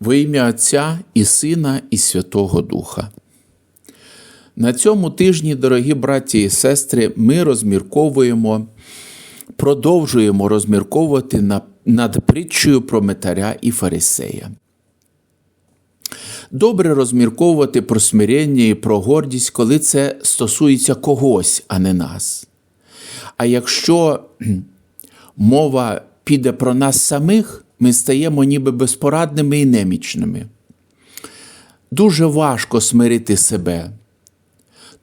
Во ім'я Отця і Сина, і Святого Духа. На цьому тижні, дорогі браті і сестри, ми розмірковуємо, продовжуємо розмірковувати над притчею про метаря і фарисея. Добре розмірковувати про смирення і про гордість, коли це стосується когось, а не нас. А якщо мова піде про нас самих, ми стаємо ніби безпорадними і немічними. Дуже важко смирити себе.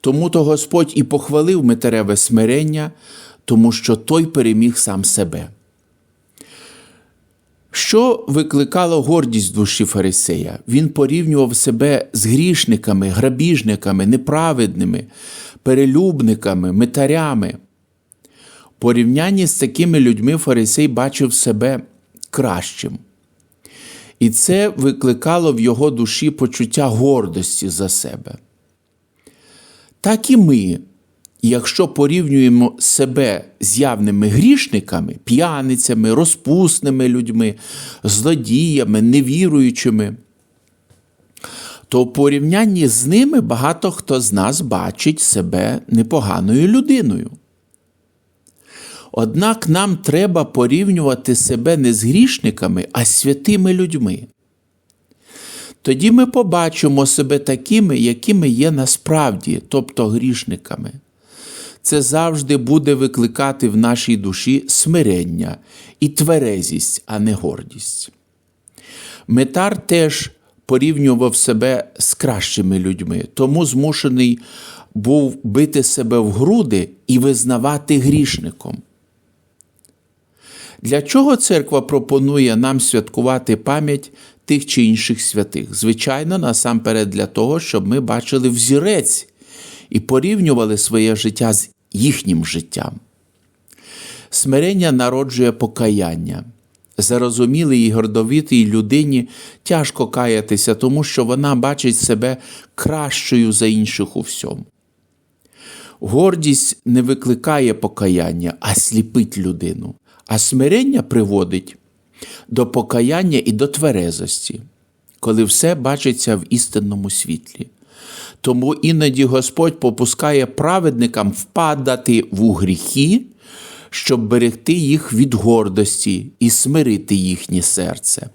Тому то Господь і похвалив Метереве смирення, тому що той переміг сам себе. Що викликало гордість душі Фарисея? Він порівнював себе з грішниками, грабіжниками, неправедними, перелюбниками, метарями. В порівнянні з такими людьми Фарисей бачив себе кращим. І це викликало в його душі почуття гордості за себе. Так і ми, якщо порівнюємо себе з явними грішниками, п'яницями, розпусними людьми, злодіями, невіруючими, то в порівнянні з ними багато хто з нас бачить себе непоганою людиною. Однак нам треба порівнювати себе не з грішниками, а з святими людьми. Тоді ми побачимо себе такими, якими є насправді, тобто грішниками. Це завжди буде викликати в нашій душі смирення і тверезість, а не гордість. Метар теж порівнював себе з кращими людьми, тому змушений був бити себе в груди і визнавати грішником. Для чого церква пропонує нам святкувати пам'ять тих чи інших святих? Звичайно, насамперед для того, щоб ми бачили взірець і порівнювали своє життя з їхнім життям. Смирення народжує покаяння. Зарозумілій і гордовитій людині тяжко каятися, тому що вона бачить себе кращою за інших у всьому. Гордість не викликає покаяння, а сліпить людину, а смирення приводить до покаяння і до тверезості, коли все бачиться в істинному світлі. Тому іноді Господь попускає праведникам впадати в гріхи, щоб берегти їх від гордості і смирити їхнє серце.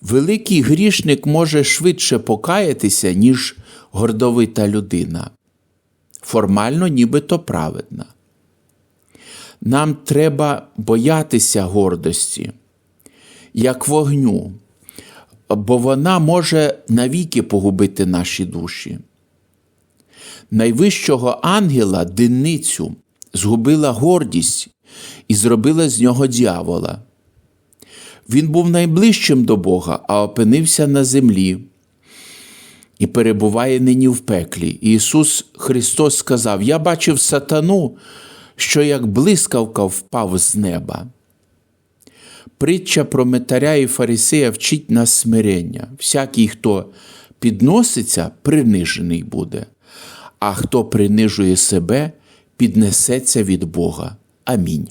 Великий грішник може швидше покаятися, ніж гордовита людина. Формально нібито праведна. Нам треба боятися гордості, як вогню, бо вона може навіки погубити наші душі. Найвищого ангела, динницю, згубила гордість і зробила з нього дьявола. Він був найближчим до Бога, а опинився на землі і перебуває нині в пеклі. І Ісус Христос сказав: Я бачив сатану, що як блискавка впав з неба. Притча про метаря і фарисея вчить нас смирення. Всякий, хто підноситься, принижений буде, а хто принижує себе, піднесеться від Бога. Амінь.